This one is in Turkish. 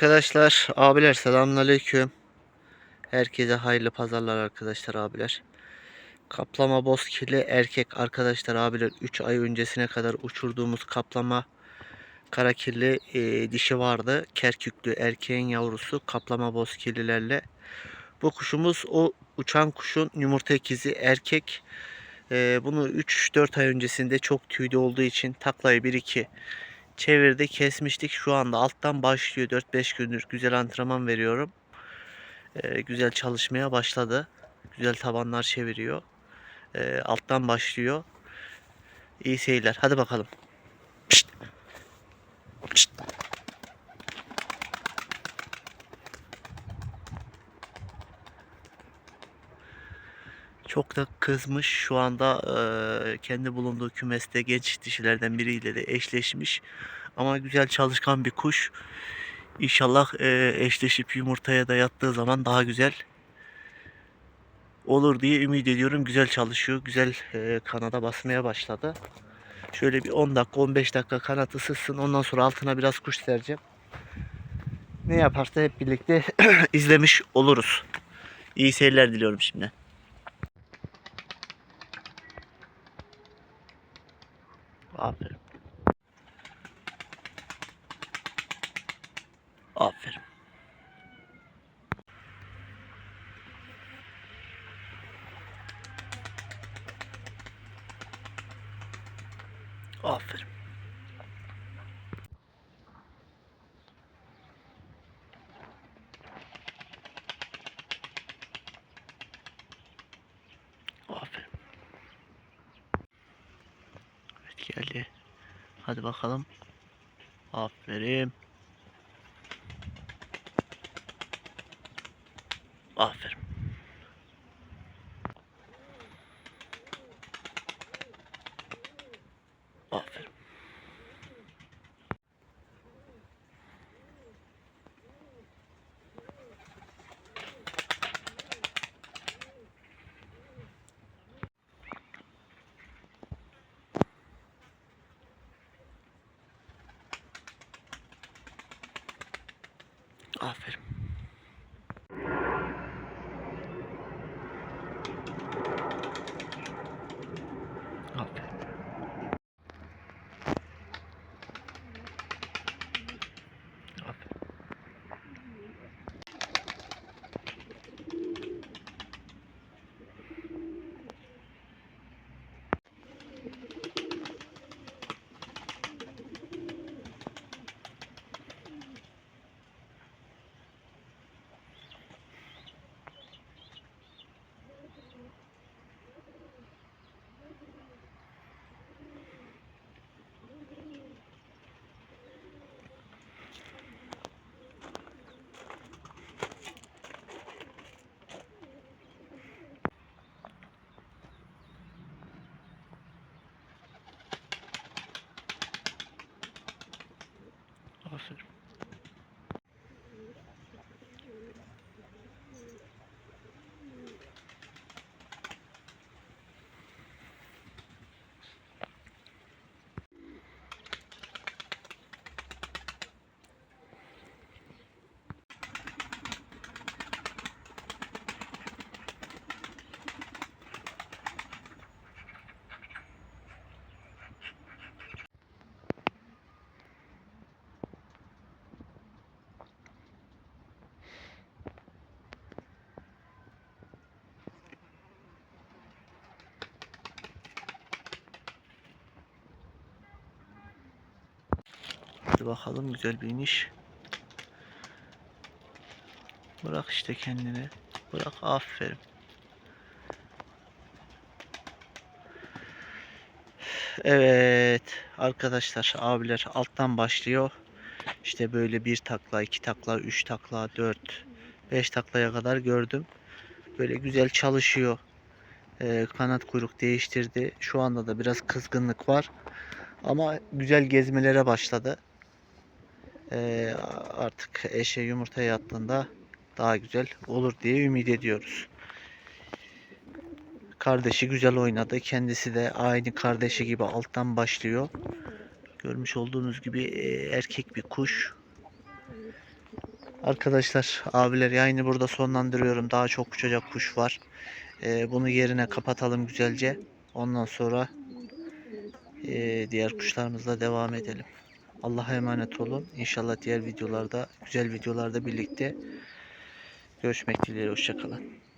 Arkadaşlar, abiler selamünaleyküm. Herkese hayırlı pazarlar arkadaşlar abiler. Kaplama bozkirli erkek arkadaşlar abiler 3 ay öncesine kadar uçurduğumuz kaplama karakirli e, dişi vardı. Kerküklü erkeğin yavrusu kaplama bozkirlilerle. Bu kuşumuz o uçan kuşun yumurta ikizi erkek. E, bunu 3-4 ay öncesinde çok tüylü olduğu için taklayı 1-2 çevirdi kesmiştik. Şu anda alttan başlıyor. 4-5 gündür güzel antrenman veriyorum. Ee, güzel çalışmaya başladı. Güzel tabanlar çeviriyor. Ee, alttan başlıyor. İyi seyirler. Hadi bakalım. Pişt. Pişt. Çok da kızmış. Şu anda eee, kendi bulunduğu kümeste genç dişilerden biriyle de eşleşmiş. Ama güzel çalışkan bir kuş. İnşallah eee, eşleşip yumurtaya da yattığı zaman daha güzel olur diye ümit ediyorum. Güzel çalışıyor. Güzel eee, kanada basmaya başladı. Şöyle bir 10 dakika 15 dakika kanat ısıtsın. Ondan sonra altına biraz kuş sereceğim. Ne yaparsa hep birlikte izlemiş oluruz. İyi seyirler diliyorum şimdi. Aferin. Aferin. Aferin. Aferin. Evet geldi. Hadi bakalım. Aferin. Aferin. Aferin. Aferin. Hadi bakalım güzel bir iniş. Bırak işte kendini. Bırak aferin. Evet arkadaşlar abiler alttan başlıyor. İşte böyle bir takla, iki takla, üç takla, dört, beş taklaya kadar gördüm. Böyle güzel çalışıyor. Ee, kanat kuyruk değiştirdi. Şu anda da biraz kızgınlık var. Ama güzel gezmelere başladı. Ee, artık eşe yumurta yattığında daha güzel olur diye ümit ediyoruz. Kardeşi güzel oynadı. Kendisi de aynı kardeşi gibi alttan başlıyor. Görmüş olduğunuz gibi e, erkek bir kuş. Arkadaşlar abiler yayını burada sonlandırıyorum. Daha çok uçacak kuş var. Ee, bunu yerine kapatalım güzelce. Ondan sonra ee, diğer kuşlarımızla devam edelim. Allah'a emanet olun. İnşallah diğer videolarda, güzel videolarda birlikte görüşmek dileğiyle. Hoşçakalın.